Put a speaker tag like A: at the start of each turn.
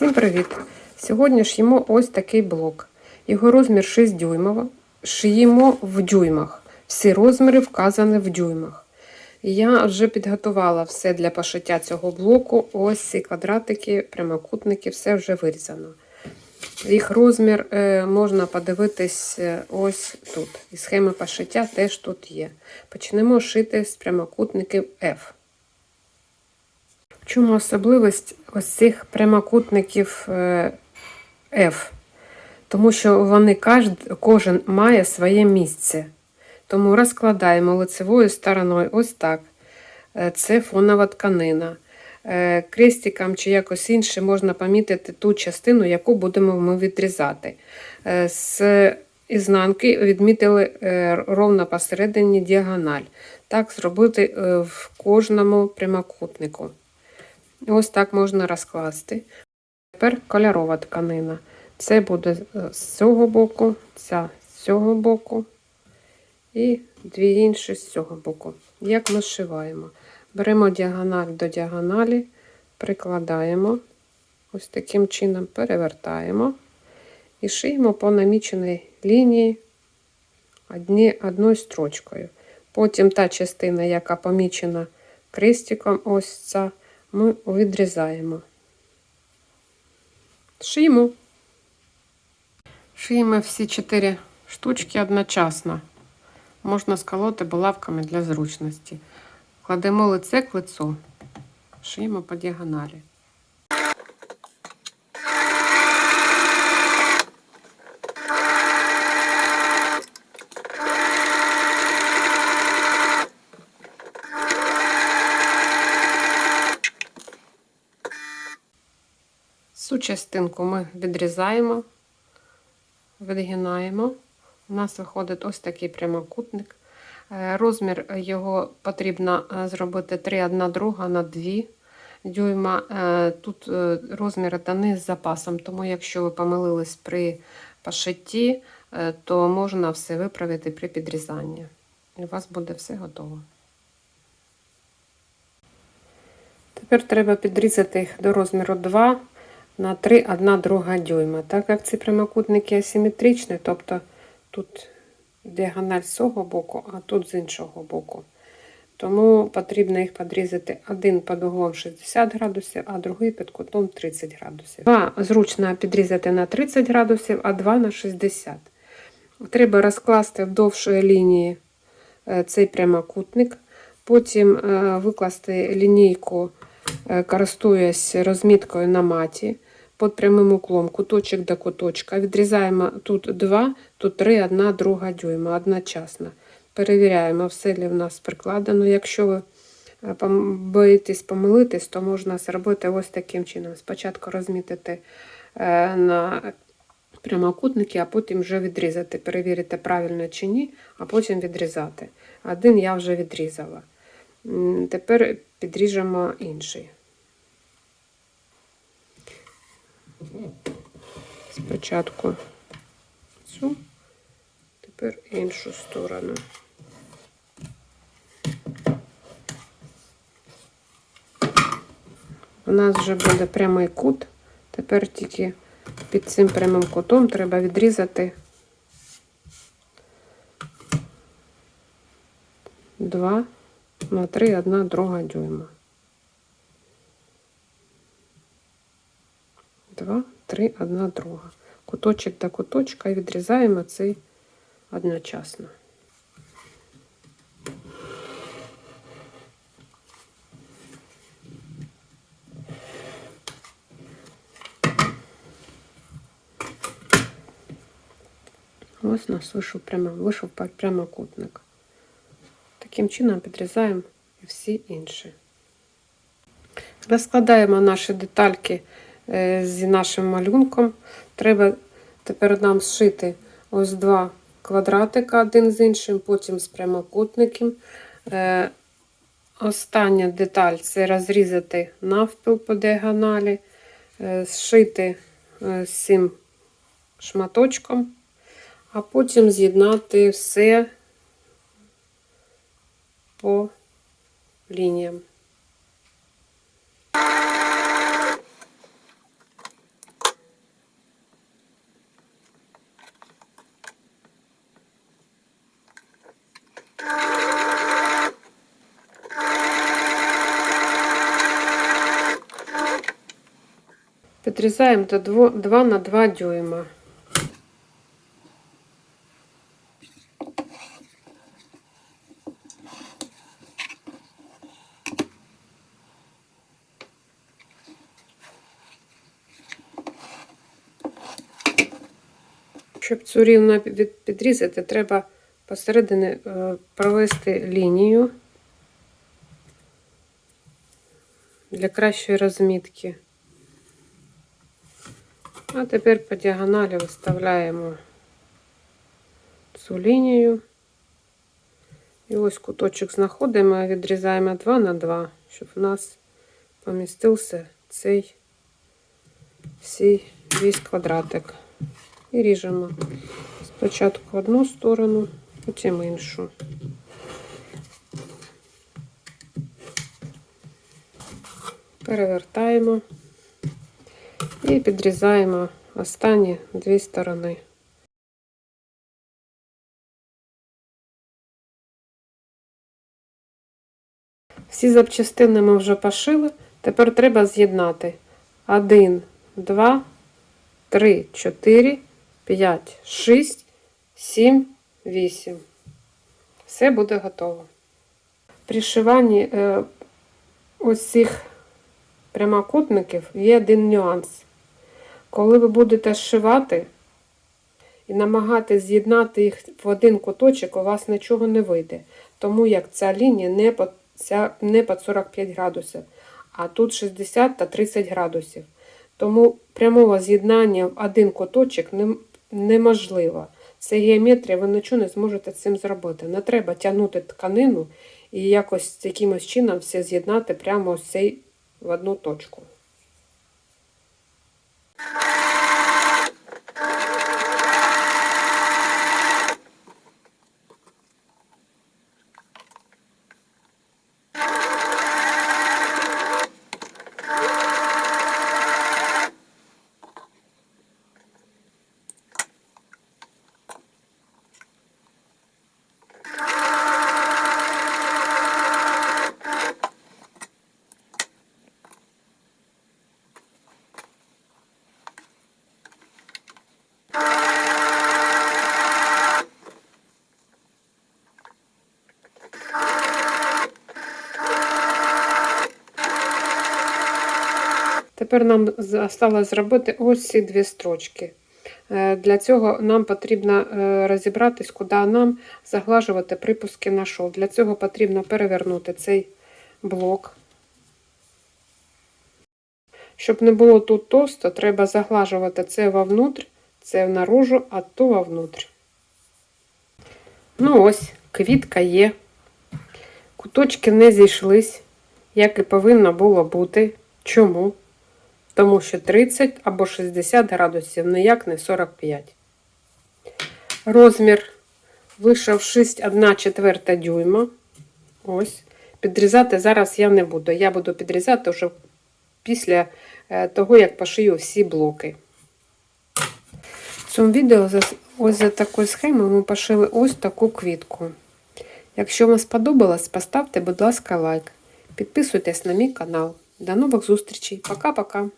A: Всім привіт! Сьогодні шиємо ось такий блок. Його розмір 6 дюймова. Шиємо в дюймах. Всі розміри вказані в дюймах. Я вже підготувала все для пошиття цього блоку. Ось ці квадратики, прямокутники, все вже вирізано. Їх розмір е, можна подивитись е, ось тут. І схема пошиття теж тут є. Почнемо шити з прямокутників F. Чому особливість ось цих прямокутників е, F? Тому що вони кожен, має своє місце. Тому розкладаємо лицевою стороною ось так. Е, Це фонова тканина. Е, Крестиком чи якось інше можна помітити ту частину, яку будемо ми відрізати. З ізнанки відмітили ровно посередині діагональ. Так зробити в кожному прямокутнику. Ось так можна розкласти. Тепер кольорова тканина. Це буде е, з цього боку, ця з цього боку і дві інші з цього боку. Як ми зшиваємо? Беремо діагональ до діагоналі, прикладаємо, ось таким чином перевертаємо і шиємо по наміченій лінії одні, одною строчкою. Потім та частина, яка помічена крестиком, ось ця, ми відрізаємо. Шиємо. Шиємо всі чотири штучки одночасно. Можна сколоти булавками для зручності. Кладемо лице к лицу. Шиємо по діагоналі. Цю частинку ми відрізаємо, відгинаємо. У нас виходить ось такий прямокутник. Е, Розмір його потрібно е, зробити 3 1 друга на 2 дюйма. Е, Тут розміри дані з запасом, тому якщо ви помилились при пошитті, то можна все виправити при підрізанні. І у вас буде все готово. Тепер треба підрізати їх до розміру 2 на 3 1 друга дюйма. Так як ці прямокутники асиметричні, тобто тут діагональ з цього боку, а тут з іншого боку. Тому потрібно їх підрізати один під углом 60 градусів, а другий під кутом 30 градусів. Два зручно підрізати на 30 градусів, а два на 60. Треба розкласти вдовж лінії е, цей прямокутник, потім е, викласти лінійку, е, користуясь розміткою на маті під прямим уклом, куточок до куточка. Відрізаємо тут 2, тут 3, 1, друга дюйма одночасно. Перевіряємо, все ли в нас прикладено. Якщо ви е, боїтесь помилитись, то можна зробити ось таким чином. Спочатку розмітити е, на прямокутники, а потім вже відрізати. Перевірити, правильно чи ні, а потім відрізати. Один я вже відрізала. Тепер підріжемо інший. Спочатку цю, тепер іншу сторону. У нас вже буде прямий кут. Тепер тільки під цим прямим кутом треба відрізати два на три, одна друга дюйма. Два, три, одна друга. Куточок до куточка і відрізаємо цей одночасно. Ось у нас вийшов, прямо, вийшов прямокутник. Таким чином підрізаємо всі інші. Розкладаємо наші детальки з нашим малюнком. Треба тепер нам зшити ось два квадратика один з іншим, потім з прямокутником. Е, Остання деталь це розрізати навпіл по діагоналі, е, зшити е, цим шматочком, а потім з'єднати все по лініям. Підрізаємо до 2, 2 на 2 дюйма. Щоб цю рівно підрізати, треба посередині е, провести лінію для кращої розмітки. А тепер по діагоналі виставляємо цю лінію. І ось куточок знаходимо, відрізаємо 2 на 2, щоб в нас помістився цей всій весь квадратик. І ріжемо спочатку одну сторону, потім іншу. Перевертаємо і підрізаємо останні дві сторони. Всі запчастини ми вже пошили. Тепер треба з'єднати 1, 2, 3, 4, 5, 6, 7, 8. Все буде готово. При шиванні е, ось цих прямокутників є один нюанс. Коли ви будете зшивати і намагатись з'єднати їх в один куточок, у вас нічого не вийде. Тому як ця лінія не по, ця, не під 45 градусів, а тут 60 та 30 градусів. Тому прямого з'єднання в один куточок нем- неможливо. Це геометрія, ви нічого не зможете цим зробити. Не треба тягнути тканину і якось якимось чином все з'єднати прямо ось цей в одну точку. Thank you. Тепер нам залишилось зробити ось ці дві строчки. Е, Для цього нам потрібно е, розібратись, куди нам заглажувати припуски на шов. Для цього потрібно перевернути цей блок. Щоб не було тут товсто, треба заглажувати це вовнутрь, це наружу, а то вовнутрь. Ну ось, квітка є. Куточки не зійшлись, як і повинно було бути. Чому? Тому що 30 або 60 градусів, ніяк не 45. Розмір вийшов 6,1 четверта дюйма. Ось. Підрізати зараз я не буду. Я буду підрізати вже після е, того, як пошию всі блоки. В цьому відео ось за такою схемою ми пошили ось таку квітку. Якщо вам сподобалось, поставте, будь ласка, лайк. Підписуйтесь на мій канал. До нових зустрічей. Пока-пока.